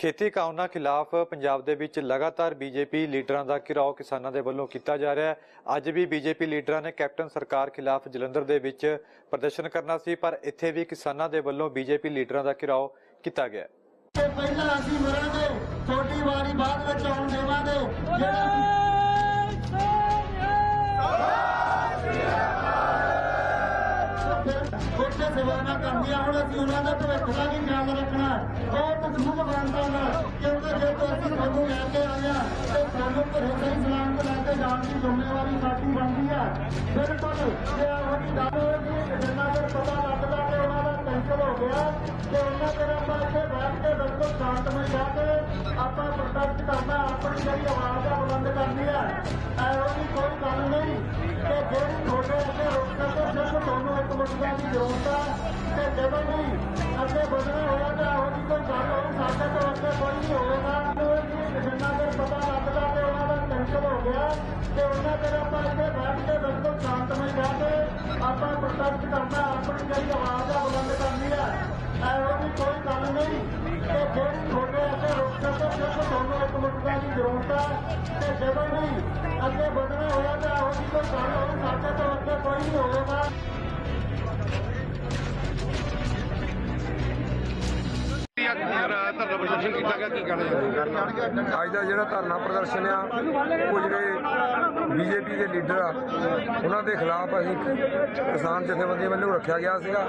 ਖੇਤੀ ਕਾਨੂੰਨਾਂ ਖਿਲਾਫ ਪੰਜਾਬ ਦੇ ਵਿੱਚ ਲਗਾਤਾਰ ਬੀਜੇਪੀ ਲੀਡਰਾਂ ਦਾ ਘਿਰਾਓ ਕਿਸਾਨਾਂ ਦੇ ਵੱਲੋਂ ਕੀਤਾ ਜਾ ਰਿਹਾ ਹੈ। ਅੱਜ ਵੀ ਬੀਜੇਪੀ ਲੀਡਰਾਂ ਨੇ ਕੈਪਟਨ ਸਰਕਾਰ ਖਿਲਾਫ ਜਲੰਧਰ ਦੇ ਵਿੱਚ ਪ੍ਰਦਰਸ਼ਨ ਕਰਨਾ ਸੀ ਪਰ ਇੱਥੇ ਵੀ ਕਿਸਾਨਾਂ ਦੇ ਵੱਲੋਂ ਬੀਜੇਪੀ ਲੀਡਰਾਂ ਦਾ ਘਿਰਾਓ ਕੀਤਾ ਗਿਆ ਤੇ ਪਹਿਲਾਂ ਅਸੀਂ ਮਰਾਂਗੇ ਛੋਟੀ ਵਾਰੀ ਬਾਅਦ ਵਿੱਚ ਆਉਣ ਦੇਵਾਂਗੇ। ਜਿਹੜਾ ਸੇਵਾਵਾਂ ਕਰਦੀਆਂ ਹੁਣ ਅਸੀਂ ਉਹਨਾਂ ਦਾ ਭਵਿੱਖ ਦਾ ਵੀ ਖਿਆਲ ਰੱਖਣਾ ਬਹੁਤ ਸਮੂਹ ਬਣਦਾ ਨਾ ਕਿਉਂਕਿ ਜੇ ਤੋਂ ਅਸੀਂ ਤੁਹਾਨੂੰ ਲੈ ਕੇ ਆਏ ਆ ਤੇ ਸਾਨੂੰ ਘਰੋਂ ਸਹੀ ਸਲਾਮਤ ਲੈ ਕੇ ਜਾਣ ਦੀ ਜ਼ਿੰਮੇਵਾਰੀ ਸਾਡੀ ਬਣਦੀ ਹੈ। ਬਿਲਕੁਲ, ਜੇ ਉਹਦੀ ਗੱਲ ਹੋਏਗੀ ਕਿ ਜਿੰਨਾ ਚਿਰ ਪਤਾ ਲੱਗਦਾ ਕਿ ਉਹਨਾਂ ਦਾ ਕੈਂਸਲ ਹੋ ਗਿਆ, ਤੇ ਉਹਨਾਂ ਚਿਰ ਆਪਾਂ ਇੱਥੇ ਬੈਠ ਕੇ ਬਿਲਕੁਲ ਸ਼ਾਂਤਮਈ ਜਾ ਕੇ ਆਪਾਂ ਪ੍ਰੋਟੈਸਟ ਕਰਨਾ, ਆਪਣੀ ਜਿਹੜੀ ਆਵਾਜ਼ ਆ ਬੁਲੰਦ ਕਰਨੀ ਹੈ। ਇਹੋ ਜਿਹੀ ਕੋਈ ਗੱਲ ਨਹੀਂ। ਕਿ ਜਿਹੜੀ ਤੁਹਾਡੇ ਅੱਗੇ ਰੁਕ ਸਕੇ ਸਿਰਫ ਤੁਹਾਨੂੰ ਇੱਕ ਮੁੱਦਾ ਦੀ ਜ਼ਰੂਰਤ ਆ ਤੇ ਜਦੋਂ ਵੀ ਅੱਗੇ ਵਧਣਾ ਹੋਇਆ ਤਾਂ ਇਹੋ ਜਿਹੀ ਕੋਈ ਗੱਲ ਹੋਈ ਸਾਡੇ ਤੋਂ ਅੱਗੇ ਕੋਈ ਨਹੀਂ ਹੋਵੇਗਾ। ਜਿੰਨਾ ਚਿਰ ਪਤਾ ਲੱਗਦਾ ਕਿ ਉਹਨਾਂ ਦਾ ਕੈਂਸਲ ਹੋ ਗਿਆ, ਤੇ ਉਹਨਾਂ ਚਿਰ ਆਪਾਂ ਇੱਥੇ ਬੈਠ ਕੇ ਬਿਲਕੁਲ ਸ਼ਾਂਤਮਈ ਜਾ ਕੇ ਆਪਾਂ ਪ੍ਰੋਟੈਸਟ ਕਰਨਾ, ਆਪਣੀ ਜਿਹੜੀ ਆਵਾਜ਼ ਆ ਬੁਲੰਦ ਕਰਨੀ ਹੈ ਇਹੋ ਜਿਹੀ ਕੋਈ ਗੱਲ ਨਹੀਂ। ਤੇ ਜਿਹੜੀ ਤੁਹਾਡੇ ਅੱਗੇ ਰੁਕ ਸਕੇ ਸਿਰਫ ਤੁਹਾਨੂੰ ਇੱਕ ਮੁੱਦਾ ਦੀ ਜ਼ਰੂਰਤ ਆ ਤੇ ਜਦੋਂ ਵੀ ਅੱਗੇ ਵਧਣਾ ਹੋਇਆ ਤਾਂ ਇਹੋ ਜਿਹੀ ਕੋਈ ਗੱਲ ਹੋਈ ਸਾਡੇ ਤੋਂ ਅੱਗੇ ਕੋਈ ਨਹੀਂ ਹੋਵੇਗਾ। ਧਰਨਾ ਪ੍ਰਦਰਸ਼ਨ ਕੀਤਾ ਗਿਆ ਕੀ ਕਹਿਣਾ ਅੱਜ ਦਾ ਜਿਹੜਾ ਧਰਨਾ ਪ੍ਰਦਰਸ਼ਨ ਆ, ਉਹ ਜਿਹੜੇ ਬੀਜੇਪੀ ਦੇ ਲੀਡਰ ਆ, ਉਹਨਾਂ ਦੇ ਖਿਲਾਫ ਅਸੀਂ ਕਿਸਾਨ ਜਥੇਬੰਦੀਆਂ ਵੱਲੋਂ ਰੱਖਿਆ ਗਿਆ ਸੀਗਾ।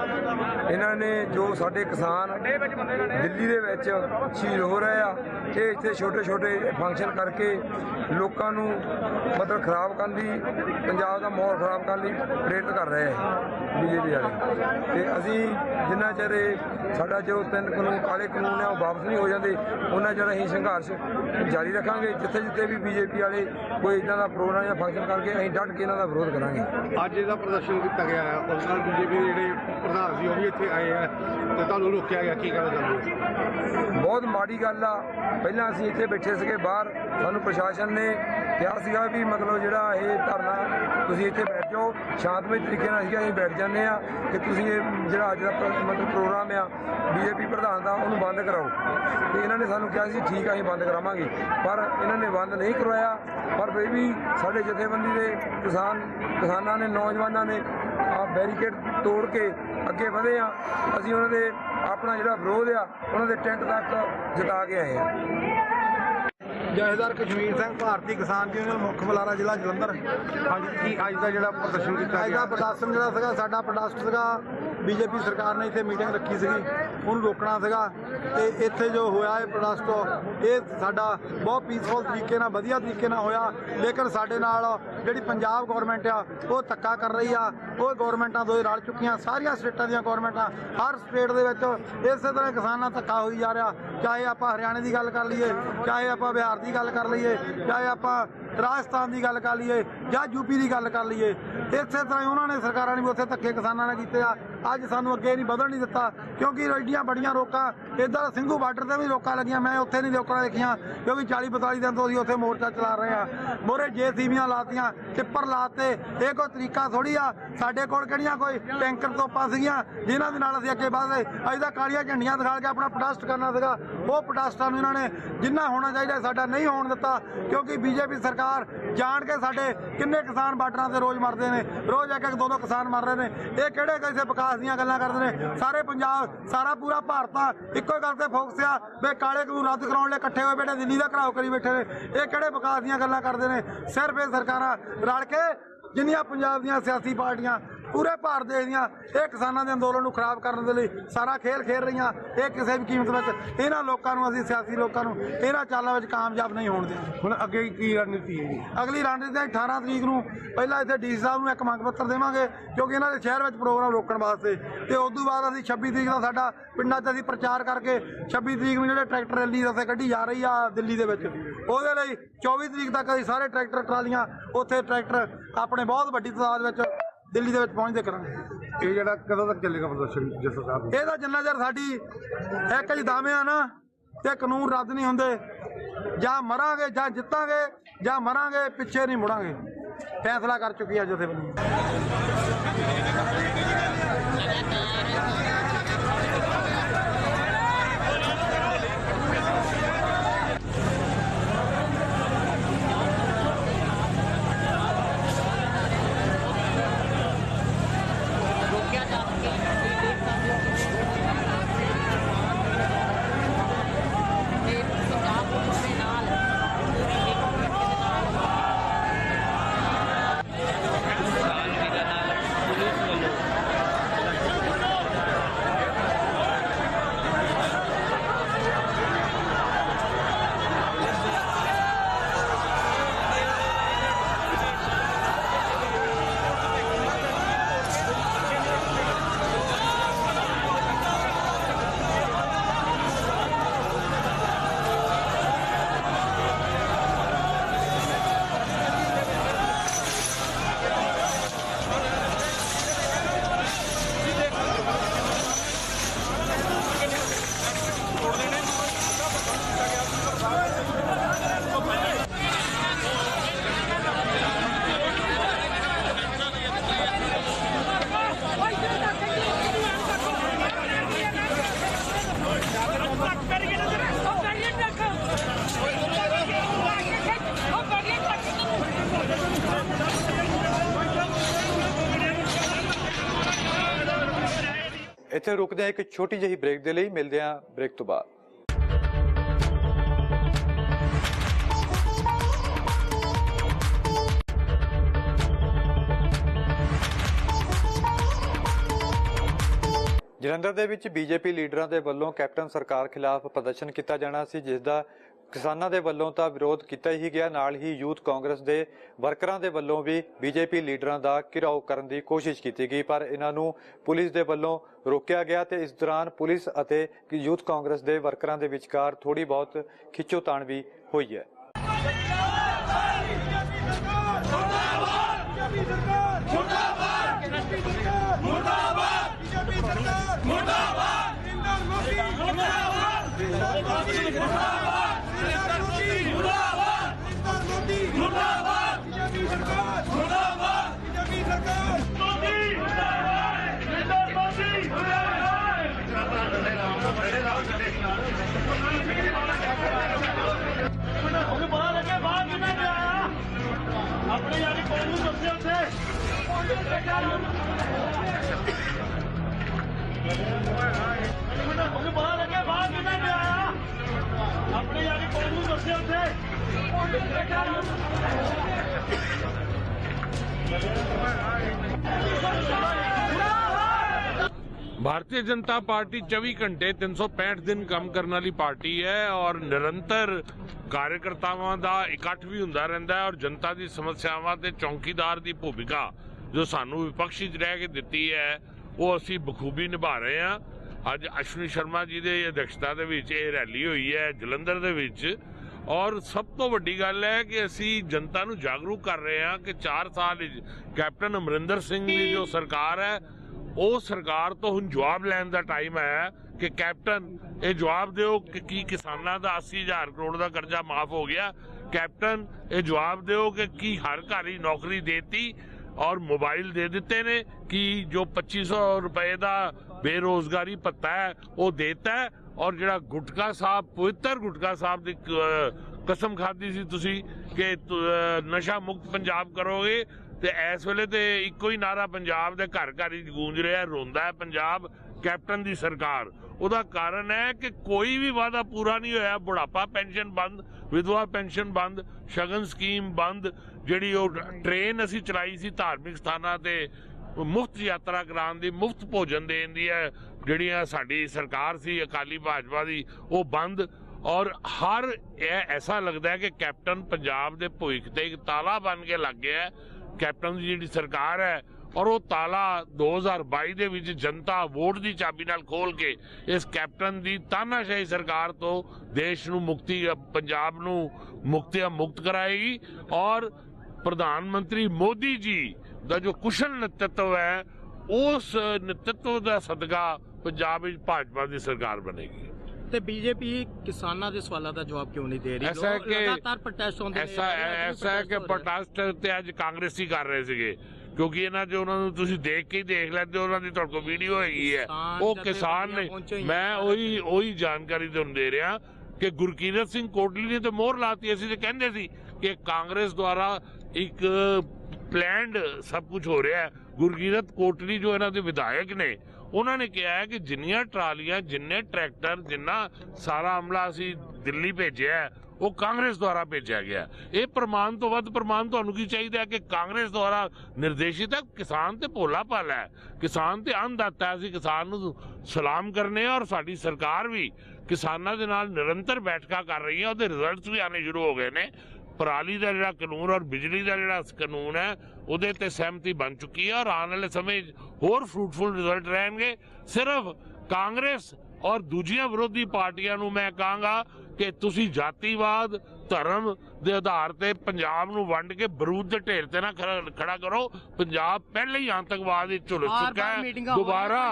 ਇਹਨਾਂ ਨੇ ਜੋ ਸਾਡੇ ਕਿਸਾਨ ਦਿੱਲੀ ਦੇ ਵਿੱਚ ਸ਼ਹੀਦ ਹੋ ਰਹੇ ਆ, ਇਹ ਇੱਥੇ ਛੋਟੇ ਛੋਟੇ ਫੰਕਸ਼ਨ ਕਰਕੇ ਲੋਕਾਂ ਨੂੰ ਮਤਲਬ ਖਰਾਬ ਕਰਨ ਦੀ, ਪੰਜਾਬ ਦਾ ਮਾਹੌਲ ਖਰਾਬ ਕਰਨ ਲਈ ਪ੍ਰੇਰਿਤ ਕਰ ਰਹੇ ਆ ਬੀਜੇਪੀ ਵਾਲੇ। ਤੇ ਅਸੀਂ ਜਿੰਨਾ ਚਿਰ ਸਾਡਾ ਜੋ ਤਿੰਨ ਕਾਨੂੰਨ, ਕਾਲੇ ਕਾਨੂੰਨ ਆ, ਉਹ ਵਾਪਸ ਨਹੀਂ ਹੋ ਜਾਂਦੇ, ਉਹਨਾਂ ਚਿਰ ਅਸੀਂ ਸੰਘਰਸ਼ ਜਾਰੀ ਰੱਖਾਂਗੇ। ਜਿੱਥੇ ਜਿੱਥੇ ਵੀ ਬੀਜੇਪੀ ਵਾਲੇ ਕੋਈ ਇਦਾਂ ਦਾ ਪ੍ਰੋਗਰਾਮ ਜਾਂ ਫੰਕਸ਼ਨ ਕਰਕੇ ਅਸੀਂ ਡਟ ਕੇ ਇਹਨਾਂ ਦਾ ਵਿਰੋਧ ਕਰਾਂਗੇ। ਅੱਜ ਇਹਦਾ ਪ੍ਰਦਰਸ਼ਨ ਕੀਤਾ ਗਿਆ ਹੈ ਉਸ ਨਾਲ ਬੀਜੇਪੀ ਦੇ ਜਿਹੜੇ ਪ੍ਰਧਾਨ ਸੀ ਉਹ ਵੀ ਇੱਥੇ ਆਏ ਆ ਤੇ ਤੁਹਾਨੂੰ ਰੋਕਿਆ ਗਿਆ ਕੀ ਕਹਿਣਾ ਚਾਹੁੰਦੇ ਬਹੁਤ ਮਾੜੀ ਗੱਲ ਆ। ਪਹਿਲਾਂ ਅਸੀਂ ਇੱਥੇ ਬੈਠੇ ਸੀਗੇ ਬਾਹਰ ਸਾਨੂੰ ਪ੍ਰਸ਼ਾਸਨ ਨੇ ਕਿਹਾ ਸੀਗਾ ਵੀ ਮਤਲਬ ਜਿਹੜਾ ਇਹ ਧਰਨਾ ਤੁਸੀਂ ਇੱਥੇ ਬੈਠ ਜਾਓ ਸ਼ਾਂਤਮਈ ਤਰੀਕੇ ਨਾਲ ਅਸੀਂ ਅਸੀਂ ਬੈਠ ਜਾਂਦੇ ਆ ਕਿ ਤੁਸੀਂ ਇਹ ਜਿਹੜਾ ਅੱਜ ਦਾ ਮਤਲਬ ਪ੍ਰੋਗਰਾਮ ਆ ਬੀਜੇਪੀ ਪ੍ਰਧਾਨ ਦਾ ਉਹਨੂੰ ਬੰਦ ਕਰਾਓ। ਤੇ ਇਹਨਾਂ ਨੇ ਸਾਨੂੰ ਕਿਹਾ ਸੀ ਠੀਕ ਆ ਅਸੀਂ ਬੰਦ ਕਰਾਵਾਂਗੇ। ਪਰ ਇਹਨਾਂ ਨੇ ਬੰਦ ਨਹੀਂ ਕਰਵਾਇਆ ਪਰ ਫਿਰ ਵੀ ਸਾਡੇ ਜਥੇਬੰਦੀ ਦੇ ਕਿਸਾਨ ਕਿਸਾਨਾਂ ਨੇ ਨੌਜਵਾਨਾਂ ਨੇ ਆ ਬੈਰੀਕੇਡ ਤੋੜ ਕੇ ਅੱਗੇ ਵਧੇ ਆ। ਅਸੀਂ ਉਹਨਾਂ ਦੇ ਆਪਣਾ ਜਿਹੜਾ ਵਿਰੋਧ ਆ ਉਹਨਾਂ ਦੇ ਟੈਂਟ ਤੱਕ ਜਤਾ ਕੇ ਆਏ ਆ। ਜਥੇਦਾਰ ਕਸ਼ਮੀਰ ਸਿੰਘ ਭਾਰਤੀ ਕਿਸਾਨ ਯੂਨੀਅਨ ਮੁੱਖ ਬੁਲਾਰਾ ਜ਼ਿਲ੍ਹਾ ਜਲੰਧਰ। ਅੱਜ ਕੀ ਅੱਜ ਦਾ ਜਿਹੜਾ ਪ੍ਰਦਰਸ਼ਨ ਕੀਤਾ ਅੱਜ ਦਾ ਗਿਆ? ਪ੍ਰਦਰਸ਼ਨ ਜਿਹੜਾ ਸੀਗਾ ਸਾਡਾ ਪ੍ਰੋਟੈਸਟ ਸੀਗਾ ਬੀਜੇਪੀ ਸਰਕਾਰ ਨੇ ਇੱਥੇ ਮੀਟਿੰਗ ਰੱਖੀ ਸੀਗੀ, ਉਹਨੂੰ ਰੋਕਣਾ ਸੀਗਾ ਤੇ ਇੱਥੇ ਜੋ ਹੋਇਆ ਇਹ ਪ੍ਰੋਟੈਸਟ ਇਹ ਸਾਡਾ ਬਹੁਤ ਪੀਸਫੁਲ ਤਰੀਕੇ ਨਾਲ, ਵਧੀਆ ਤਰੀਕੇ ਨਾਲ ਹੋਇਆ, ਲੇਕਿਨ ਸਾਡੇ ਨਾਲ ਜਿਹੜੀ ਪੰਜਾਬ ਗਵਰਨਮੈਂਟ ਆ, ਉਹ ਧੱਕਾ ਕਰ ਰਹੀ ਆ, ਉਹ ਗਵਰਨਮੈਂਟਾਂ ਦੋਏ ਰਲ ਚੁੱਕੀਆਂ, ਸਾਰੀਆਂ ਸਟੇਟਾਂ ਦੀਆਂ ਗਵਰਨਮੈਂਟਾਂ ਹਰ ਸਟੇਟ ਦੇ ਵਿੱਚ ਇਸੇ ਤਰ੍ਹਾਂ ਕਿਸਾਨਾਂ ਨਾਲ ਧੱਕਾ ਹੋਈ ਜਾ ਰਿਹਾ, ਚਾਹੇ ਆਪਾਂ ਹਰਿਆਣੇ ਦੀ ਗੱਲ ਕਰ ਲਈਏ, ਚਾਹੇ ਆਪਾਂ ਬਿਹਾਰ ਦੀ ਗੱਲ ਕਰ ਲਈਏ, ਚਾਹੇ ਆਪਾਂ ਰਾਜਸਥਾਨ ਦੀ ਗੱਲ ਕਰ ਲਈਏ ਜਾਂ ਯੂਪੀ ਦੀ ਗੱਲ ਕਰ ਲਈਏ, ਇਸੇ ਤਰ੍ਹਾਂ ਹੀ ਉਹਨਾਂ ਨੇ ਸਰਕਾਰਾਂ ਨੇ ਵੀ ਉੱਥੇ ਧੱਕੇ ਕਿਸਾਨਾਂ ਨਾਲ ਕੀਤੇ ਆ। ਅੱਜ ਸਾਨੂੰ ਅੱਗੇ ਨਹੀਂ ਵਧਣ ਨਹੀਂ ਦਿੱਤਾ, ਕਿਉਂਕਿ ਐਡੀਆਂ ਬੜੀਆਂ ਰੋਕਾਂ, ਇੱਧਰ ਸਿੰਘੂ ਬਾਰਡਰ ਤੇ ਵੀ ਰੋਕਾਂ ਲੱਗੀਆਂ, ਮੈਂ ਉੱਥੇ ਨਹੀਂ ਰੋਕਾਂ ਦੇਖੀਆਂ ਕਿਉਂਕਿ 40 42 ਦਿਨ ਤੋਂ ਅਸੀਂ ਉੱਥੇ ਮੋਰਚਾ ਚਲਾ ਰਹੇ ਆ ਮੋਰੇ ਜੇਸੀਬੀਆਂ ਲਾਤੀਆਂ ਟਿੱਪਰ ਲਾਤੇ, ਇਹ ਕੋਈ ਤਰੀਕਾ ਥੋੜੀ ਆ, ਸਾਡੇ ਕੋਲ ਕਿਹੜੀਆਂ ਕੋਈ ਟੈਂਕਰ ਤੋਪਾਂ ਸੀਗੀਆਂ, ਜਿਨ੍ਹਾਂ ਦੇ ਨਾਲ ਅਸੀਂ ਅੱਗੇ ਵਧਦੇ ਅੱਜ ਦਾ ਕਾਲੀਆਂ ਝੰਡੀਆਂ ਦਿਖਾ ਕੇ ਆਪਣਾ ਪ੍ਰੋਟੈਸਟ ਕਰਨਾ ਸੀਗਾ, ਉਹ ਪ੍ਰੋਟੈਸਟਾਂ ਨੂੰ ਇਹਨਾਂ ਨੇ ਜਿੰਨਾ ਹੋਣਾ ਚਾਹੀਦਾ ਸਾਡਾ ਨਹੀਂ ਹੋਣ ਦਿੱਤਾ, ਕਿਉਂਕਿ ਬੀਜੇਪੀ ਸਰਕਾਰ ਜਾਣ ਕੇ ਸਾਡੇ ਕਿੰਨੇ ਕਿਸਾਨ ਬਾਰਡਰਾਂ ਤੇ ਰੋਜ਼ ਮਰਦੇ ਨੇ, ਰੋਜ਼ ਇੱਕ ਇੱਕ ਦੋ ਦੋ ਕਿਸਾਨ ਮਰ ਰਹੇ ਨੇ। ਇਹ ਕਿਹੜੇ ਕਿਸੇ ਵਿਕਾਸ ਦੀਆਂ ਗੱਲਾਂ ਕਰਦੇ ਨੇ? ਸਾਰੇ ਪੰਜਾਬ, ਸਾਰਾ ਪੂਰਾ ਭਾਰਤ ਇੱਕੋ ਗੱਲ ਤੇ ਫੋਕਸ ਆ ਵੀ ਕਾਲੇ ਕਾਨੂੰਨ ਰੱਦ ਕਰਾਉਣ ਲਈ ਇਕੱਠੇ ਹੋਏ ਬੈਠੇ ਦਿੱਲੀ ਦਾ ਘਰਾਓ ਕਰੀ ਬੈਠੇ ਨੇ। ਇਹ ਕਿਹੜੇ ਵਿਕਾਸ ਦੀਆਂ ਗੱਲਾਂ ਕਰਦੇ ਨੇ? ਸਿਰਫ ਇਹ ਸਰਕਾਰਾਂ ਰਲ ਕੇ ਜਿੰਨੀਆਂ ਪੰਜਾਬ ਦੀਆਂ ਸਿਆਸੀ ਪਾਰਟੀਆਂ ਪੂਰੇ ਭਾਰਤ ਦੇਸ਼ ਦੀਆਂ ਇਹ ਕਿਸਾਨਾਂ ਦੇ ਅੰਦੋਲਨ ਨੂੰ ਖਰਾਬ ਕਰਨ ਦੇ ਲਈ ਸਾਰਾ ਖੇਲ ਖੇਡ ਰਹੀਆਂ ਇਹ ਕਿਸੇ ਵੀ ਕੀਮਤ ਵਿੱਚ ਇਹਨਾਂ ਲੋਕਾਂ ਨੂੰ ਅਸੀਂ ਸਿਆਸੀ ਲੋਕਾਂ ਨੂੰ ਇਹਨਾਂ ਚਾਲਾਂ ਵਿੱਚ ਕਾਮਯਾਬ ਨਹੀਂ ਹੋਣ ਦੇਣਾ ਹੁਣ ਅੱਗੇ ਕੀ ਰਣਨੀਤੀ ਹੈ ਜੀ ਅਗਲੀ ਰਣਨੀਤੀ ਹੈ 18 ਤਰੀਕ ਨੂੰ ਪਹਿਲਾਂ ਇੱਥੇ ਡੀ ਸਾਹਿਬ ਨੂੰ ਇੱਕ ਮੰਗ ਪੱਤਰ ਦੇਵਾਂਗੇ ਕਿਉਂਕਿ ਇਹਨਾਂ ਦੇ ਸ਼ਹਿਰ ਵਿੱਚ ਪ੍ਰੋਗਰਾਮ ਰੋਕਣ ਵਾਸਤੇ। ਤੇ ਉਸ ਤੋਂ ਬਾਅਦ ਅਸੀਂ 26 ਤਰੀਕ ਦਾ ਸਾਡਾ ਪਿੰਡਾਂ 'ਚ ਅਸੀਂ ਪ੍ਰਚਾਰ ਕਰਕੇ 26 ਤਰੀਕ ਨੂੰ ਜਿਹੜੇ ਟਰੈਕਟਰ ਰੈਲੀ ਉੱਥੇ ਕੱਢੀ ਜਾ ਰਹੀ ਆ ਦਿੱਲੀ ਦੇ ਵਿੱਚ। ਉਹਦੇ ਲਈ 24 ਤਰੀਕ ਤੱਕ ਅਸੀਂ ਸਾਰੇ ਟਰੈਕਟਰ ਟਰਾਲੀਆਂ ਉੱਥੇ ਟਰੈਕਟਰ ਆਪਣੇ ਬਹੁਤ ਵੱਡੀ ਤਾਦਾਦ ਵਿੱਚ ਦਿੱਲੀ ਦੇ ਵਿੱਚ ਪਹੁੰਚਦੇ ਕਰਾਂਗੇ। ਇਹ ਜਿਹੜਾ ਕਦੋਂ ਤੱਕ ਚੱਲੇਗਾ ਪ੍ਰਦਰਸ਼ਨ ਜਿਸ ਸਰਕਾਰ ਦੀ ਇਹਦਾ ਜਿੰਨਾ ਚਿਰ ਸਾਡੀ ਇੱਕ ਹੀ ਦਾਅਵੇ ਆ ਨਾ ਤੇ ਕਾਨੂੰਨ ਰੱਦ ਨਹੀਂ ਹੁੰਦੇ ਜਾਂ ਮਰਾਂਗੇ ਜਾਂ ਜਿੱਤਾਂਗੇ ਜਾਂ ਮਰਾਂਗੇ ਪਿੱਛੇ ਨਹੀਂ ਮੁੜਾਂਗੇ। ਫੈਸਲਾ ਕਰ ਚੁੱਕੀ ਆ ਜਥੇਬੰਦੀ। ਇੱਥੇ ਰੁਕਦੇ ਹਾਂ ਇੱਕ ਛੋਟੀ ਜਿਹੀ ਬ੍ਰੇਕ ਦੇ ਲਈ ਮਿਲਦੇ ਹਾਂ ਬ੍ਰੇਕ ਤੋਂ ਬਾਅਦ। ਜਲੰਧਰ ਦੇ ਵਿੱਚ ਬੀਜੇਪੀ ਲੀਡਰਾਂ ਦੇ ਵੱਲੋਂ ਕੈਪਟਨ ਸਰਕਾਰ ਖਿਲਾਫ ਪ੍ਰਦਰਸ਼ਨ ਕੀਤਾ ਜਾਣਾ ਸੀ, ਜਿਸ ਦਾ ਕਿਸਾਨਾਂ ਦੇ ਵੱਲੋਂ ਤਾਂ ਵਿਰੋਧ ਕੀਤਾ ਹੀ ਗਿਆ ਨਾਲ ਹੀ ਯੂਥ ਕਾਂਗਰਸ ਦੇ ਵਰਕਰਾਂ ਦੇ ਵੱਲੋਂ ਵੀ ਬੀਜੇਪੀ ਲੀਡਰਾਂ ਦਾ ਘਿਰਾਓ ਕਰਨ ਦੀ ਕੋਸ਼ਿਸ਼ ਕੀਤੀ ਗਈ ਪਰ ਇਹਨਾਂ ਨੂੰ ਪੁਲਿਸ ਦੇ ਵੱਲੋਂ ਰੋਕਿਆ ਗਿਆ ਤੇ ਇਸ ਦੌਰਾਨ ਪੁਲਿਸ ਅਤੇ ਯੂਥ ਕਾਂਗਰਸ ਦੇ ਵਰਕਰਾਂ ਦੇ ਵਿਚਕਾਰ ਥੋੜੀ ਬਹੁਤ ਖਿੱਚੋਤਾਣ ਵੀ ਹੋਈ ਹੈ ਉਹਨੂੰ ਉੱਥੇ ਉਹਨੂੰ ਪਤਾ ਲੱਗੇ ਬਾਹਰ ਕਿਵੇਂ ਗਿਆ ਆਪਣੇ ਯਾਰੀ ਕੋਲ ਨੂੰ ਦੱਸੇ ਉੱਥੇ भारतीय जनता पार्टी 24 ਘੰਟੇ 365 ਦਿਨ ਕੰਮ ਕਰਨ ਵਾਲੀ ਪਾਰਟੀ ਹੈ ਔਰ ਨਿਰੰਤਰ ਕਾਰਜਕਰਤਾਵਾਂ ਦਾ ਇਕੱਠ ਵੀ ਹੁੰਦਾ ਰਹਿੰਦਾ ਹੈ ਔਰ ਜਨਤਾ ਦੀ ਸਮੱਸਿਆਵਾਂ ਤੇ ਚੌਕੀਦਾਰ ਦੀ ਭੂਮਿਕਾ ਜੋ ਸਾਨੂੰ ਵਿਪਕਸ਼ੀ 'ਚ ਰਹਿ ਕੇ ਦਿੱਤੀ ਹੈ, ਉਹ ਅਸੀਂ ਬਖੂਬੀ ਨਿਭਾ ਰਹੇ ਹਾਂ। ਅੱਜ ਅਸ਼ਵਨੀ ਸ਼ਰਮਾ ਜੀ ਦੇ ਅਧਿਕਸ਼ਤਾ ਦੇ ਵਿੱਚ ਇਹ ਰੈਲੀ ਹੋਈ ਹੈ, ਜਲੰਧਰ ਦੇ ਵਿੱਚ। ਔਰ ਸਭ ਤੋਂ ਵੱਡੀ ਗੱਲ ਹੈ ਕਿ ਅਸੀਂ ਜਨਤਾ ਨੂੰ ਜਾਗਰੂਕ ਕਰ ਰਹੇ ਹਾਂ ਕਿ 4 ਸਾਲ ਕੈਪਟਨ ਅਮਰਿੰਦਰ ਸਿੰਘ ਦੀ ਜੋ ਸਰਕਾਰ ਹੈ, ਉਹ ਸਰਕਾਰ ਤੋਂ ਹੁਣ ਜਵਾਬ ਲੈਣ ਦਾ ਟਾਈਮ ਹੈ ਕਿ ਕੈਪਟਨ, ਇਹ ਜਵਾਬ ਦਿਓ ਕਿ ਕੀ ਕਿਸਾਨਾਂ ਦਾ 80000 ਕਰੋੜ ਦਾ ਕਰਜ਼ਾ ਮਾਫ ਹੋ ਗਿਆ। ਕੈਪਟਨ, ਇਹ ਜਵਾਬ ਦਿਓ ਕਿ ਕੀ ਹਰ ਘਰ ਹੀ ਨੌਕਰੀ ਦੇਤੀ। ਔਰ ਮੋਬਾਈਲ ਦੇ ਦਿੱਤੇ ਨੇ ਕਿ ਜੋ 2500 ਰੁਪਏ ਦਾ ਬੇਰੋਜ਼ਗਾਰੀ ਭੱਤਾ ਹੈ, ਉਹ ਦੇਤਾ ਹੈ ਔਰ ਜਿਹੜਾ ਗੁਟਕਾ ਸਾਹਿਬ, ਪਵਿੱਤਰ ਗੁਟਕਾ ਸਾਹਿਬ ਦੀ ਕਸਮ ਖਾਦੀ ਸੀ ਤੁਸੀਂ ਕਿ ਨਸ਼ਾ ਮੁਕਤ ਪੰਜਾਬ ਕਰੋਗੇ, ਤੇ ਇਸ ਵੇਲੇ ਤੇ ਇੱਕੋ ਹੀ ਨਾਰਾ ਪੰਜਾਬ ਦੇ ਘਰ ਘਰ ਹੀ ਗੂੰਜ ਰਿਹਾ ਰੋਂਦਾ ਹੈ ਪੰਜਾਬ ਕੈਪਟਨ ਦੀ ਸਰਕਾਰ। ਉਹਦਾ ਕਾਰਨ ਹੈ ਕਿ ਕੋਈ ਵੀ ਵਾਅਦਾ ਪੂਰਾ ਨਹੀਂ ਹੋਇਆ, ਬੁਢਾਪਾ ਪੈਨਸ਼ਨ ਬੰਦ, ਵਿਧਵਾ ਪੈਨਸ਼ਨ ਬੰਦ, ਸ਼ਗਨ ਸਕੀਮ ਬੰਦ ਜਿਹੜੀ ਉਹ ਟ੍ਰੇਨ ਅਸੀਂ ਚਲਾਈ ਸੀ ਧਾਰਮਿਕ ਸਥਾਨਾਂ ਤੇ ਮੁਫਤ ਯਾਤਰਾ ਕਰਾਉਣ ਦੀ, ਮੁਫਤ ਭੋਜਨ ਦੇਣ ਦੀ ਹੈ ਜਿਹੜੀਆਂ ਸਾਡੀ ਸਰਕਾਰ ਸੀ, ਅਕਾਲੀ ਭਾਜਪਾ ਦੀ, ਉਹ ਬੰਦ। ਔਰ ਹਰ ਇਹ ਐਸਾ ਲੱਗਦਾ ਹੈ ਕਿ ਕੈਪਟਨ ਪੰਜਾਬ ਦੇ ਭੁੱਖ ਤੇ ਇੱਕ ਤਾਲਾ ਬਣ ਕੇ ਲੱਗ ਗਿਆ ਕੈਪਟਨ ਦੀ ਜਿਹੜੀ ਸਰਕਾਰ ਹੈ, ਔਰ ਉਹ ਤਾਲਾ 2022 ਦੇ ਵਿੱਚ ਜਨਤਾ ਵੋਟ ਦੀ ਚਾਬੀ ਨਾਲ ਖੋਲ ਕੇ ਇਸ ਕੈਪਟਨ ਦੀ ਤਾਨਾਸ਼ਾਹੀ ਸਰਕਾਰ ਤੋਂ ਦੇਸ਼ ਨੂੰ ਮੁਕਤੀ, ਪੰਜਾਬ ਨੂੰ ਮੁਕਤੀਆ ਮੁਕਤ ਕਰਾਏਗੀ। ਔਰ ਪ੍ਰਧਾਨ ਮੰਤਰੀ ਮੋਦੀ ਜੀ ਦਾ ਜੋ ਕੁਸ਼ਲ ਨੇਤਰਤਵ ਹੈ ਉਸ ਨੇਤਰਤਵ ਦਾ ਸਦਕਾ ਪੰਜਾਬ ਵਿੱਚ ਭਾਜਪਾ ਦੀ ਸਰਕਾਰ ਬਣੇਗੀ। ਤੇ ਬੀਜੇਪੀ ਕਿਸਾਨਾਂ ਦੇ ਸਵਾਲਾਂ ਦਾ ਜਵਾਬ ਕਿਉਂ ਨਹੀਂ ਦੇ ਰਹੀ? ਐਸਾ ਕਿ ਲਗਾਤਾਰ ਪ੍ਰੋਟੈਸਟ ਹੁੰਦੇ ਨੇ ਐਸਾ ਐਸਾ ਹੈ ਕਿ ਪ੍ਰੋਟੈਸਟ ਤੇ ਅੱਜ ਕਾਂਗਰਸੀ ਕਰ ਰਹੇ ਸੀਗੇ ਕਿਉਂਕਿ ਇਹਨਾਂ ਦੇ ਉਹਨਾਂ ਨੂੰ ਤੁਸੀਂ ਦੇਖ ਕੇ ਹੀ ਦੇਖ ਲੈਂਦੇ ਹੋ, ਉਹਨਾਂ ਦੀ ਤੁਹਾਡੇ ਕੋਲ ਵੀਡੀਓ ਹੈਗੀ ਹੈ। ਉਹ ਕਿਸਾਨ ਨੇ ਮੈਂ ਉਹੀ ਉਹੀ ਜਾਣਕਾਰੀ ਤੁਹਾਨੂੰ ਦੇ ਰਿਹਾ ਕਿ ਗੁਰਕੀਰਤ ਸਿੰਘ ਕੋਟਲੀ ਨੇ ਤੇ ਮੋਹਰ ਲਾਤੀ ਅਸੀਂ ਤੇ ਕਹਿੰਦੇ ਸੀ ਕਿ ਕਾਂਗਰਸ ਦੁਆਰਾ ਇੱਕ ਪਲਾਨਡ ਸਭ ਕੁਝ ਹੋ ਰਿਹਾ ਹੈ। ਗੁਰਕੀਰਤ ਕੋਟਲੀ ਜੋ ਇਹਨਾਂ ਦੇ ਵਿਧਾਇਕ ਨੇ, ਉਹਨਾਂ ਨੇ ਕਿਹਾ ਹੈ ਕਿ ਜਿੰਨੀਆਂ ਟਰਾਲੀਆਂ, ਜਿੰਨੇ ਟਰੈਕਟਰ, ਜਿੰਨਾ ਸਾਰਾ ਅਮਲਾ ਅਸੀਂ ਦਿੱਲੀ ਭੇਜਿਆ ਉਹ ਕਾਂਗਰਸ ਦੁਆਰਾ ਭੇਜਿਆ ਗਿਆ ਇਹ ਪ੍ਰਮਾਣ ਤੋਂ ਵੱਧ ਪ੍ਰਮਾਣ ਤੁਹਾਨੂੰ ਕੀ ਚਾਹੀਦਾ ਹੈ ਕਿ ਕਾਂਗਰਸ ਦੁਆਰਾ ਨਿਰਦੇਸ਼ਿਤ ਹੈ? ਕਿਸਾਨ ਤੇ ਭੋਲਾ ਭਾਲਾ ਹੈ। ਕਿਸਾਨ ਤੇ ਅੰਨਦਾਤਾ ਹੈ। ਅਸੀਂ ਕਿਸਾਨ ਨੂੰ ਸਲਾਮ ਕਰਨੇ ਆ ਔਰ ਸਾਡੀ ਸਰਕਾਰ ਵੀ ਕਿਸਾਨਾਂ ਦੇ ਨਾਲ ਨਿਰੰਤਰ ਬੈਠਕਾਂ ਕਰ ਰਹੀ ਹੈ। ਉਹਦੇ ਰਿਜ਼ਲਟਸ ਵੀ ਆਨੇ ਸ਼ੁਰੂ ਹੋ ਗਏ ਨੇ। ਪਰਾਲੀ ਦਾ ਜਿਹੜਾ ਕਾਨੂੰਨ ਔਰ ਬਿਜਲੀ ਦਾ ਜਿਹੜਾ ਕਾਨੂੰਨ ਹੈ, ਉਹਦੇ ਤੇ ਸਹਿਮਤੀ ਬਣ ਚੁੱਕੀ ਹੈ ਔਰ ਆਉਣ ਵਾਲੇ ਸਮੇਂ ਹੋਰ ਫਰੂਟਫੁਲ ਰਿਜ਼ਲਟ ਰਹਿਣਗੇ। ਸਿਰਫ ਕਾਂਗਰਸ ਔਰ ਦੂਜੀਆਂ ਵਿਰੋਧੀ ਪਾਰਟੀਆਂ ਨੂੰ ਮੈਂ ਕਹਾਂਗਾ ਕਿ ਤੁਸੀਂ ਜਾਤੀਵਾਦ ਧਰਮ ਦੇ ਆਧਾਰ ਤੇ ਪੰਜਾਬ ਨੂੰ ਵੰਡ ਕੇ ਬਰੂਦ ਦੇ ਢੇਰ ਤੇ ਨਾ ਖੜਾ ਕਰੋ। ਪੰਜਾਬ ਪਹਿਲੇ ਹੀ ਆਤੰਕਵਾਦ ਵਿੱਚ ਝੁਲਸ ਚੁੱਕਾ ਹੈ। ਦੁਬਾਰਾ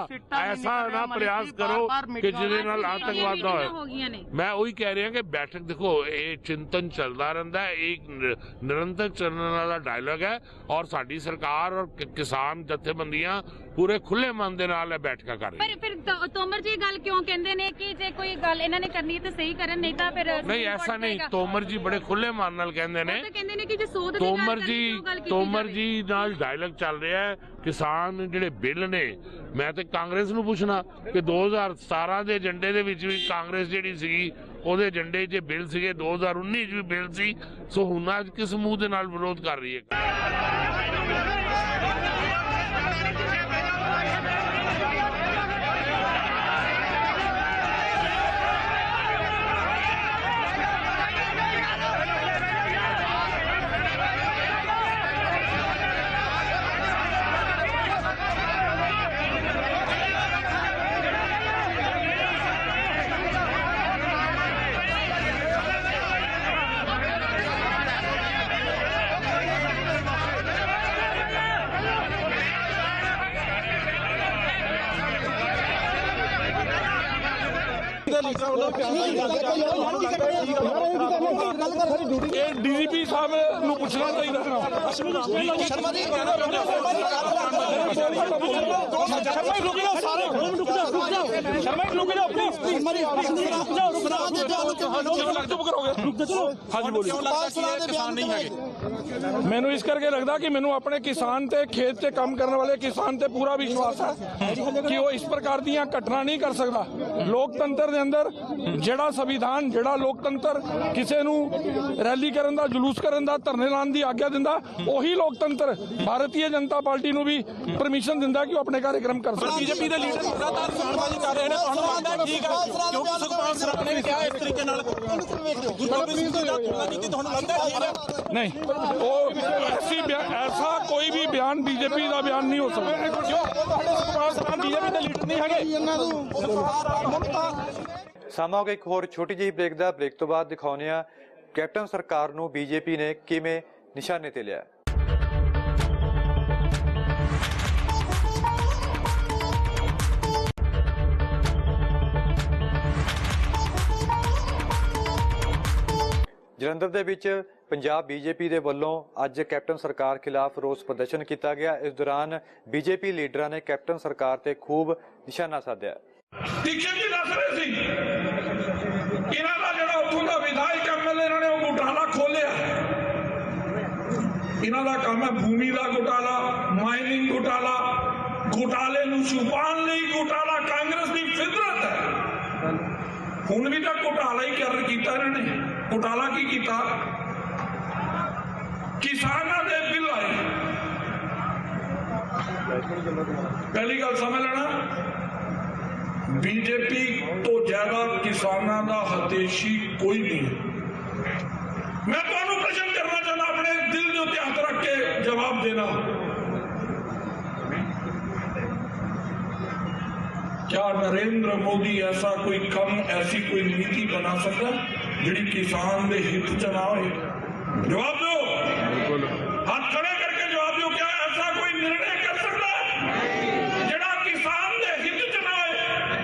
ਐਸਾ ਨਾ ਪ੍ਰਯਾਸ ਕਰੋ ਕਿ ਜਿਹਦੇ ਨਾਲ ਆਤੰਕਵਾਦ ਦਾ ਹੋਏ। ਮੈਂ ਉਹੀ ਕਹਿ ਰਿਹਾ ਕਿ ਬੈਠਕ ਦੇਖੋ ਇਹ ਚਿੰਤਨ ਚੱਲਦਾ ਰਹਿੰਦਾ ਹੈ ਇਹ ਇੱਕ ਨਿਰ- ਨਿਰੰਤਰ ਚੱਲਣ ਵਾਲਾ ਡਾਇਲੌਗ ਹੈ ਔਰ ਸਾਡੀ ਸਰਕਾਰ ਔਰ ਕਿਸਾਨ ਜਥੇਬੰਦੀਆਂ ਪੂਰੇ ਖੁੱਲੇ ਮਨ ਦੇ ਨਾਲ ਇਹ ਬੈਠਕਾਂ ਕਰ ਰਹੀਆਂ ਪਰ ਫਿਰ ਤੋ- ਤੋਮਰ ਜੀ ਗੱਲ ਕਿਉਂ ਕਹਿੰਦੇ ਨੇ ਕਿ ਜੇ ਕੋਈ ਗੱਲ ਇਹਨਾਂ ਨੇ ਕਰਨੀ ਹੈ ਤਾਂ ਸਹੀ ਕਰਨ ਨਹੀਂ ਤਾਂ ਫਿਰ ਨਹੀਂ ਐਸਾ ਨਹੀਂ। ਕਹੇਗਾ। ਤੋਮਰ ਜੀ ਬੜੇ ਖੁੱਲੇ ਮਨ ਨਾਲ ਕਹਿੰਦੇ ਨੇ। ਤਾਂ ਕਹਿੰਦੇ ਨੇ ਕਿ ਜੇ ਸੋਧ ਦੀ ਗੱਲ ਤੋਮਰ ਕਰਨੀ ਜੀ ਗੱਲ ਕੀਤੀ ਤੋਮਰ ਜਾਵੇ। ਜੀ ਨਾਲ ਡਾਇਲੌਗ ਚੱਲ ਰਿਹਾ ਹੈ। ਕਿਸਾਨ ਜਿਹੜੇ ਬਿੱਲ ਨੇ ਮੈਂ ਤੇ ਕਾਂਗਰਸ ਨੂੰ ਪੁੱਛਣਾ ਕਿ 2017 ਦੇ ਏਜੰਡੇ ਦੇ ਵਿੱਚ ਵੀ ਕਾਂਗਰਸ ਜਿਹੜੀ ਸੀ ਉਹਦੇ ਏਜੰਡੇ 'ਚ ਬਿੱਲ ਸੀਗੇ 2019 'ਚ ਵੀ ਬਿੱਲ ਸੀ। ਸੋ ਹੁਣ ਅੱਜ ਕਿਸ ਮੂੰਹ ਦੇ ਨਾਲ ਵਿਰੋਧ ਕਰ ਰਹੀ ਹੈ? ਚਾਹੀਦਾ ਸ਼ਰਮਾ ਜੀ ਸ਼ਰਮਾ ਜੀ ਰੁਕ ਜਾਓ ਸਾਰੇ ਰੁਕ ਜਾਓ ਰੁਕ ਜਾਓ ਸ਼ਰਮਾ ਜੀ ਰੁਕ ਜਾਓ ਪਲੀਜ਼ ਸ਼ਰਮਾ ਜੀ ਰੁਕ ਜਾਓ ਰੁਕ ਜਾਓ ਚੁੱਪ ਕਰੋਗੇ। ਰੁਕ ਜਾ ਚਲੋ। ਹਾਂਜੀ ਬੋਲੀਏ ਕਿਸਾਨ ਨਹੀਂ ਹੈਗੇ? ਮੈਨੂੰ ਇਸ ਕਰਕੇ ਲੱਗਦਾ ਕਿ ਮੈਨੂੰ ਆਪਣੇ ਕਿਸਾਨ ਤੇ ਖੇਤ 'ਚ ਕੰਮ ਕਰਨ ਵਾਲੇ ਕਿਸਾਨ ਤੇ ਪੂਰਾ ਵਿਸ਼ਵਾਸ ਹੈ ਕਿ ਉਹ ਇਸ ਪ੍ਰਕਾਰ ਦੀਆਂ ਘਟਨਾ ਨਹੀਂ ਕਰ ਸਕਦਾ। ਲੋਕਤੰਤਰ ਦੇ ਅੰਦਰ ਜਿਹੜਾ ਸੰਵਿਧਾਨ ਜਿਹੜਾ ਲੋਕਤੰਤਰ ਕਿਸੇ ਨੂੰ ਰੈਲੀ ਕਰਨ ਦਾ ਜਲੂਸ ਕਰਨ ਦਾ ਧਰਨੇ ਲਾਉਣ ਦੀ ਆਗਿਆ ਦਿੰਦਾ ਉਹੀ ਲੋਕਤੰਤਰ ਭਾਰਤੀ ਜਨਤਾ ਪਾਰਟੀ ਨੂੰ ਵੀ ਪਰਮਿਸ਼ਨ ਦਿੰਦਾ ਕਿ ਉਹ ਆਪਣੇ ਕਾਰਜਕ੍ਰਮ ਕਰ ਸਕਣ। ਬੀਜੇਪੀ ਦੇ ਲੀਡਰ ਲਗਾਤਾਰ ਬਿਆਨਬਾਜ਼ੀ ਕਰ ਰਹੇ ਨੇ ਤੁਹਾਨੂੰ ਲੱਗਦਾ ਠੀਕ ਹੈ? ਕਿਉਂਕਿ ਸੁਖਪਾਲ ਸਰਾਭਾ ਨੇ ਵੀ ਕਿਹਾ ਇਸ ਤਰੀਕੇ ਨਾਲ ਗੁਰਪ੍ਰੀਤ ਸਿੰਘ ਦਾ ਤੁਲਨਾ ਕੀਤੀ ਤੁਹਾਨੂੰ ਲੱਗਦਾ ਹੈ ਠੀਕ ਹੈ ਨਹੀਂ ਉਹ ਐਸੀ ਬਿਆ- ਐਸਾ ਕੋਈ ਵੀ ਬਿਆਨ ਬੀਜੇਪੀ ਦਾ ਬਿਆਨ ਨਹੀਂ ਹੋ ਸਕਦਾ। ਕਿਉਂ ਤੁਹਾਡੇ ਸੁਖਪਾਲ ਸਰਾਭਾ ਬੀਜੇਪੀ ਦੇ ਲੀਡਰ ਨਹੀਂ ਹੈਗੇ। ਇਹਨਾਂ ਨੂੰ। ਸਮਾਂ ਹੋ ਗਿਆ ਇੱਕ ਹੋਰ ਛੋਟੀ ਜਿਹੀ ਬ੍ਰੇਕ ਦਾ। ਬ੍ਰੇਕ ਤੋਂ ਬਾਅਦ ਦਿਖਾਉਂਦੇ ਆ ਕੈਪਟਨ ਸਰਕਾਰ ਨੂੰ ਬੀਜੇਪੀ ਨੇ ਕਿਵੇਂ ਨਿਸ਼ਾਨੇ ਤੇ ਲਿਆ। ਜਲੰਧਰ ਦੇ ਵਿੱਚ ਪੰਜਾਬ ਬੀਜੇਪੀ ਦੇ ਵੱਲੋਂ ਅੱਜ ਕੈਪਟਨ ਸਰਕਾਰ ਖਿਲਾਫ ਰੋਸ ਪ੍ਰਦਰਸ਼ਨ ਕੀਤਾ ਗਿਆ। ਇਸ ਦੌਰਾਨ ਬੀਜੇਪੀ ਲੀਡਰਾਂ ਨੇ ਕੈਪਟਨ ਸਰਕਾਰ ਤੇ ਖੂਬ ਨਿਸ਼ਾਨਾ ਸਾਧਿਆ। ਟੀਚਰ ਜੀ, ਦੱਸ ਰਹੇ ਸੀ। ਇਹਨਾਂ ਦਾ ਜਿਹੜਾ ਉੱਥੋਂ ਦਾ ਵਿਧਾਇਕ ਐਮਐਲਏ ਇਹਨਾਂ ਨੇ ਉਹ ਘੁਟਾਲਾ ਖੋਲਿਆ ਇਹਨਾਂ ਦਾ ਕੰਮ ਹੈ ਭੂਮੀ ਦਾ ਘੁਟਾਲਾ ਮਾਈਨਿੰਗ ਘੁਟਾਲਾ ਘੁਟਾਲੇ ਨੂੰ ਛੁਪਾਉਣ ਲਈ ਘੁਟਾਲਾ ਕਾਂਗਰਸ ਦੀ ਫਿਤਰਤ ਹੈ। ہوں بھی تو گھوٹالا ہی کر کیتا انہوں نے گھوٹالا کی کیتا کسانوں دے بل آئے پہلی گل سمجھ لینا بی جے پی تو زیادہ کسانوں کا ہتیشی کوئی نہیں میں تمہیں پرشن کرنا چاہتا اپنے دل کے ہاتھ رکھ کے جواب دینا کیا نریندر مودی ایسا کوئی کم ایسی کوئی نیتی بنا سکتا جڑی کسان دے ہت چنا ہوئے جواب دو۔ ہاتھ کھڑے کر کے جواب دو کیا ایسا کوئی نرنے کر سکتا ہے جڑا کسان دے ہت چنا ہوئے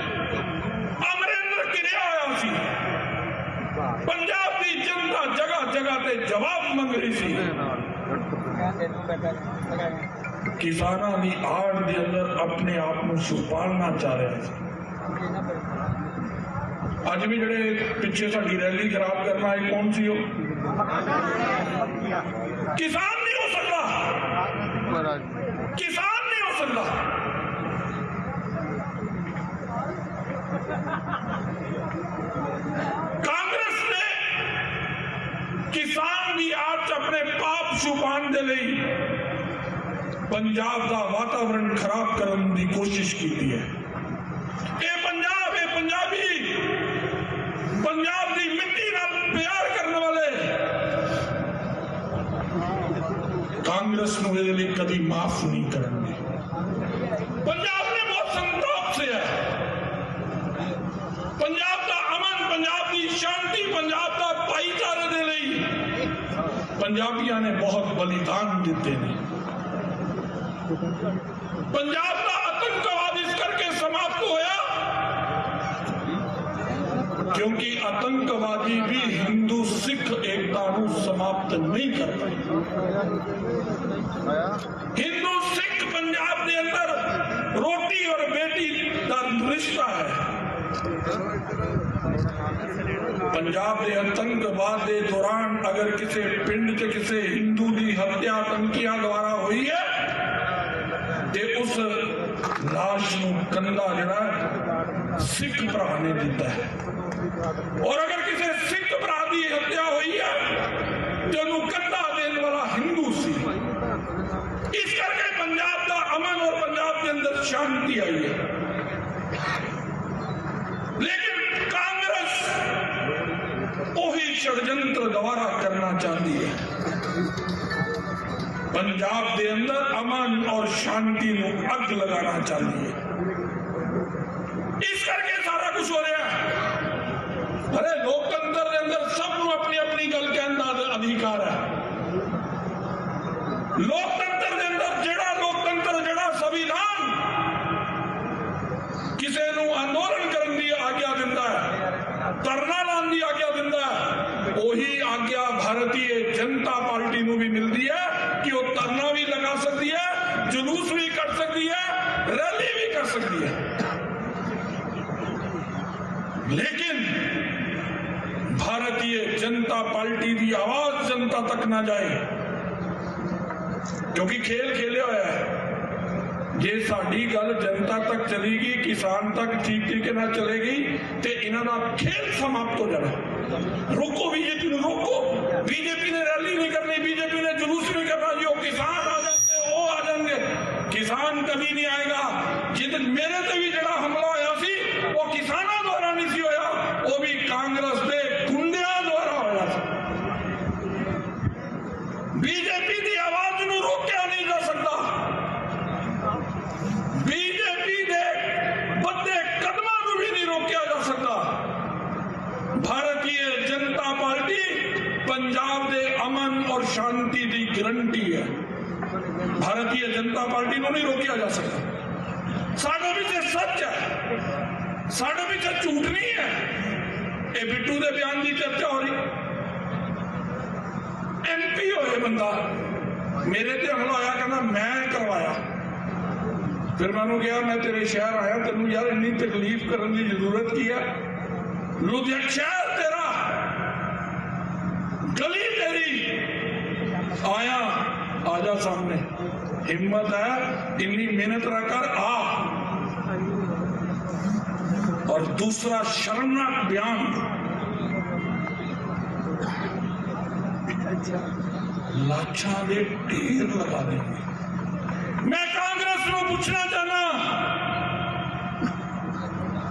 امریندر کریا آیا سی۔ پنجاب دی جنتا جگہ جگہ تے جواب منگ رہی سی۔ ਕਿਸਾਨਾਂ ਦੀ ਆੜ ਦੇ ਅੰਦਰ ਆਪਣੇ ਆਪ ਨੂੰ ਛੁਪਾਉਣਾ ਚਾਹ ਰਿਹਾ ਸੀ ਅੱਜ ਵੀ ਜਿਹੜੇ ਪਿੱਛੇ ਸਾਡੀ ਰੈਲੀ ਖਰਾਬ ਕਰਨ ਆਏ ਕੌਣ ਸੀ ਉਹ ਕਿਸਾਨ ਨਹੀਂ ਹੋ ਸਕਦਾ ਕਿਸਾਨ ਨਹੀਂ ਹੋ ਸਕਦਾ ਕਾਂਗਰਸ ਨੇ ਕਿਸਾਨ ਦੀ ਆੜ 'ਚ ਆਪਣੇ ਪਾਪ ਛੁਪਾਉਣ ਦੇ ਲਈ پنجاب دا واتاورن خراب کرن دی کوشش کیتی ہے۔ اے پنجاب، اے پنجابی، پنجاب دی مٹی نال پیار کرن والے۔ کانگریس نوے لی کدی معاف نہیں کرن دی پنجاب نے بہت سنتوک سے ہے۔ پنجاب دا امن، پنجاب دی شانتی، پنجاب دا پائی دے لئی۔ پنجابیاں نے بہت بلیدان دیتے ہیں۔ پنجاب کا آتنک کا اس کر کے سماپت ہویا، کیونکہ آتنکوادی بھی ہندو، سکھ، ایکتا سماپت نہیں کرتا۔ ہندو، سکھ پنجاب کے اندر روٹی اور بیٹی کا رشتہ ہے۔ پنجاب دے آتنکواد دے دوران اگر کسی پنڈ چ کسی ہندو دی ہتیا آتنکیاں دوارا ہوئی ہے تے اس لاش نو کندھا جڑا سکھ بھرا نے دیتا ہے اور اگر کسی سکھ برا دی ہتیا ہوئی ہے تے انہوں کندھا دین والا ہندو سی اس کر کے پنجاب دا امن اور پنجاب کے اندر شانتی آئی ہے لیکن کانگریس وہی شڑجنتر دوبارہ کرنا چاہتی ہے پنجاب دے اندر امن اور شانتی نو اگ لگانا چاہیے۔ اس کر کے سارا کچھ ہو رہا ہے۔ ارے، لوکتنتر دے اندر سب نو اپنی اپنی گل کے اندر ادھیکار ہے۔ لوک پارٹی دی آواز جنتا تک نہ جائے۔ کیونکہ کھیل کھیلے ہوا ہے۔ جی ساری گل جنتا تک چلے گی، کسان تک ٹھیک طریقے نہ چلے گی تو یہاں کا کھیل سماپت ہو جانا۔ روکو بی جے پی روکو بی جے پی نے ریلی نہیں کرنی، بی جے پی نے جلوس نہیں کرنا۔ جی وہ کسان آ جائیں گے وہ آ جائیں گے کسان کبھی نہیں آئے گا۔ جن میرے سے بھی کی دی گرنٹی ہے۔ بھارتیہ جنتا پارٹی نو نہیں روکیا جا سکتا۔ ساڑھے بھی تے سچ ہے۔ ساڑھے بھی تے جھوٹ نہیں ہے۔ اے بٹو دے بیان دی چرچا ہو رہی۔ ایم پی ہوئے بندہ۔ میرے تے حملہ آیا کہنا میں کروایا۔ پھر میں نے کہا، میں تیرے شہر آیا، تینوں یار انی تکلیف کرن دی ضرورت کی ہے۔ لدھیان شہر تیرا۔ گلی تیری۔ آیا، آجا سامنے۔ ہمت ہے، اتنی محنت رہ کر آ۔ اور دوسرا شرمناک بیان۔ لاچا دے ڈھیر لگا دیں میں کانگریس کو پوچھنا چاہنا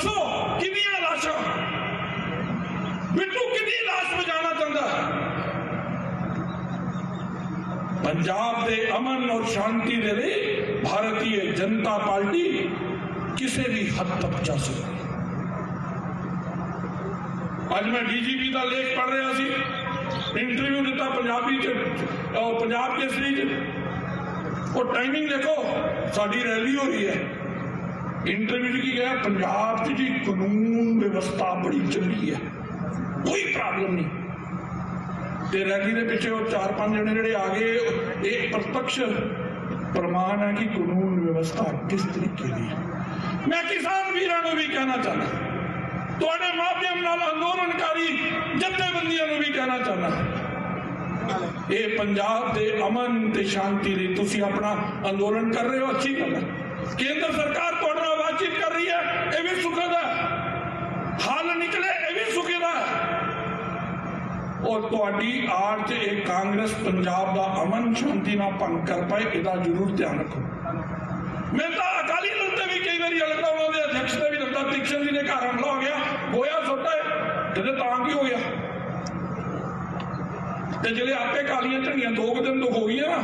ਕਰੋ ਦੱਸੋ ਕਿੰਨੀਆਂ ਲਾਸ਼ਾਂ ਬਿੱਟੂ ਕਿੰਨੀ ਲਾਸ਼ ਬਚਾਉਣਾ ਚਾਹੁੰਦਾ ਹੈ ਪੰਜਾਬ ਦੇ ਅਮਨ ਔਰ ਸ਼ਾਂਤੀ ਦੇ ਲਈ ਭਾਰਤੀ ਜਨਤਾ ਪਾਰਟੀ ਕਿਸੇ ਵੀ ਹੱਦ ਤੱਕ ਜਾ ਸਕਦੀ ਹੈ ਅੱਜ ਮੈਂ ਡੀਜੀਪੀ ਦਾ ਲੇਖ ਪੜ੍ਹ ਰਿਹਾ ਸੀ ਇੰਟਰਵਿਊ ਦਿੱਤਾ ਪੰਜਾਬੀ ਚ ਉਹ ਪੰਜਾਬ ਕੇਸਰੀ ਚ ਉਹ ਟਾਈਮਿੰਗ ਦੇਖੋ ਸਾਡੀ ਰੈਲੀ ਹੋ ਰਹੀ ਹੈ انٹرویو کی گیا، پنجاب کی جی قانون ویوستھا بڑی چنگی ہے۔ کوئی پرابلم نہیں۔ تے ریلی دے پیچھے وہ چار پانچ جنے جڑے آ گئے ایک پرتکش پرمان ہے کہ قانون ویوستھا کس طریقے دی میں کسان ویراں نو بھی کہنا چاہنا تواڈے ماپیاں نال اندولنکاری جتھے بندیاں نو بھی کہنا چاہنا اے پنجاب تے امن تے شانتی لئی تسی اپنا اندولن کر رہے ہو، اچھی گل ہے۔ کیندر سرکار چیت کر رہی ہے یہ بھی سکھے دا۔ حل نکلے یہ بھی سکھے دا۔ اور تہاڈی آڑ تے ایک کانگریس پنجاب دا امن شانتی نہ بھنگ کر پائے ادا ضرور دھیان رکھو۔ میں تا اکالی دل تے بھی کئی واری لگتا انہاں دے ادھیکش تے بھی لگتا تکشن جی نے گھر حملہ ہو گیا۔ گویا چھوٹا ہے تے تاں کی ہو گیا جی آپ آپے کالیاں جھنڈیاں دو دن تو ہو گئی نا،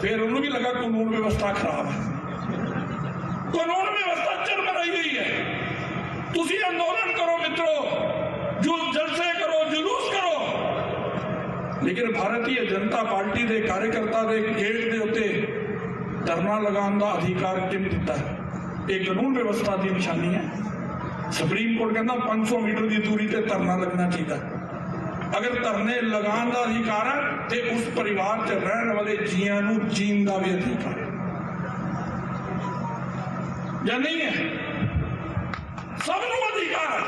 پھر انہوں بھی لگا قانون ویوستھا خراب ہے۔ ਕਾਨੂੰਨ ਵਿਵਸਥਾ ਖਰਾਬ ਹੈ ਕਾਨੂੰਨ ਵਿਵਸਥਾ ਚਰਮ ਰਹੀ ਹੋਈ ਹੈ ਤੁਸੀਂ ਅੰਦੋਲਨ ਕਰੋ ਮਿੱਤਰੋ ਜੋ ਜਲਸੇ ਕਰੋ ਜਲੂਸ ਕਰੋ ਲੇਕਿਨ ਭਾਰਤੀ ਜਨਤਾ ਪਾਰਟੀ ਦੇ ਕਾਰਜਕਰਤਾ ਦੇ ਗੇਟ ਦੇ ਉੱਤੇ ਧਰਨਾ ਲਗਾਉਣ ਦਾ ਅਧਿਕਾਰ ਕਿਹਨੂੰ ਦਿੱਤਾ ਹੈ ਇਹ ਕਾਨੂੰਨ ਵਿਵਸਥਾ ਦੀ ਨਿਸ਼ਾਨੀ ਹੈ ਸੁਪਰੀਮ ਕੋਰਟ ਕਹਿੰਦਾ 500 ਮੀਟਰ ਦੀ ਦੂਰੀ ਤੇ ਧਰਨਾ ਲੱਗਣਾ ਚਾਹੀਦਾ ਹੈ। ਅਗਰ ਧਰਨੇ ਲਗਾਉਣ ਦਾ ਅਧਿਕਾਰ ਹੈ ਤੇ ਉਸ ਪਰਿਵਾਰ 'ਚ ਰਹਿਣ ਵਾਲੇ ਜੀਆਂ ਨੂੰ ਜੀਣ ਦਾ ਵੀ ਅਧਿਕਾਰ ਹੈ یا نہیں ہے؟ سب ادھیکار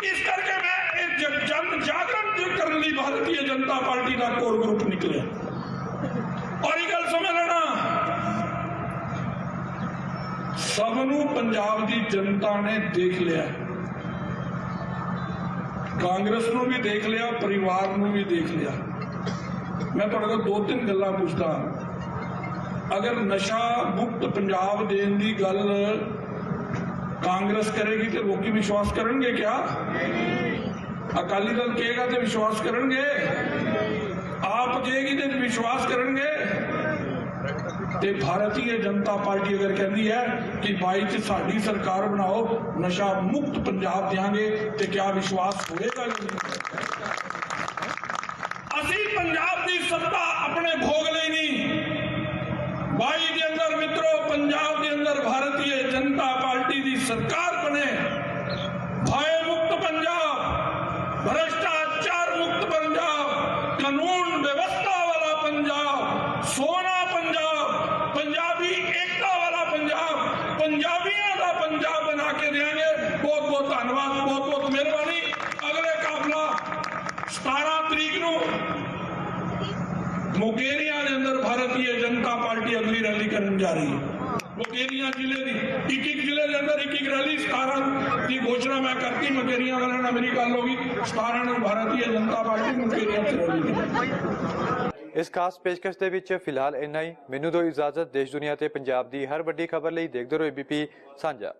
اس کر کے میں ایک جن جاگرن لی بھارتی جنتا پارٹی کا کور گروپ نکلے۔ اور یہ گل سمجھ لینا۔ سب نو پنجاب دی جنتا نے دیکھ لیا۔ کانگریس نو بھی دیکھ لیا، پریوار نو بھی دیکھ لیا۔ میں تھوڑے کو دو تین گلا پوچھتا ہوں ਅਗਰ ਨਸ਼ਾ ਮੁਕਤ ਪੰਜਾਬ ਦੇਣ ਦੀ ਗੱਲ ਕਾਂਗਰਸ ਕਰੇਗੀ ਤੇ ਲੋਕੀ ਵਿਸ਼ਵਾਸ ਕਰਨਗੇ ਕਿਆ ਅਕਾਲੀ ਦਲ ਕਹੇਗਾ ਤੇ ਵਿਸ਼ਵਾਸ ਕਰਨਗੇ ਆਪ ਕਹੇਗੀ ਤੇ ਵਿਸ਼ਵਾਸ ਕਰਨਗੇ ਤੇ ਭਾਰਤੀ ਜਨਤਾ ਪਾਰਟੀ ਅਗਰ ਕਹਿੰਦੀ ਹੈ ਕਿ ਬਾਈ ਚ ਸਾਡੀ ਸਰਕਾਰ ਬਣਾਓ ਨਸ਼ਾ ਮੁਕਤ ਪੰਜਾਬ ਦਿਆਂਗੇ ਤੇ ਕਿਆ ਵਿਸ਼ਵਾਸ ਹੋਏਗਾ ਜਾਂ ਨਹੀਂ ਅਸੀਂ ਪੰਜਾਬ ਦੀ ਸੱਤਾ ਆਪਣੇ ਭੋਗ ಬಹಳಷ್ಟು ਇਸ ਖਾਸ ਪੇਸ਼ਕਸ਼ ਦੇ ਵਿੱਚ ਫਿਲਹਾਲ ਇੰਨਾ ਹੀ। ਮੈਨੂੰ ਦੋ ਇਜਾਜ਼ਤ, ਦੇਸ਼ ਦੁਨੀਆ ਤੇ ਪੰਜਾਬ ਦੀ ਹਰ ਵੱਡੀ ਖਬਰ ਲਈ ਦੇਖਦੇ ਰਹੋ ਏਬੀਪੀ ਸਾਂਝਾ।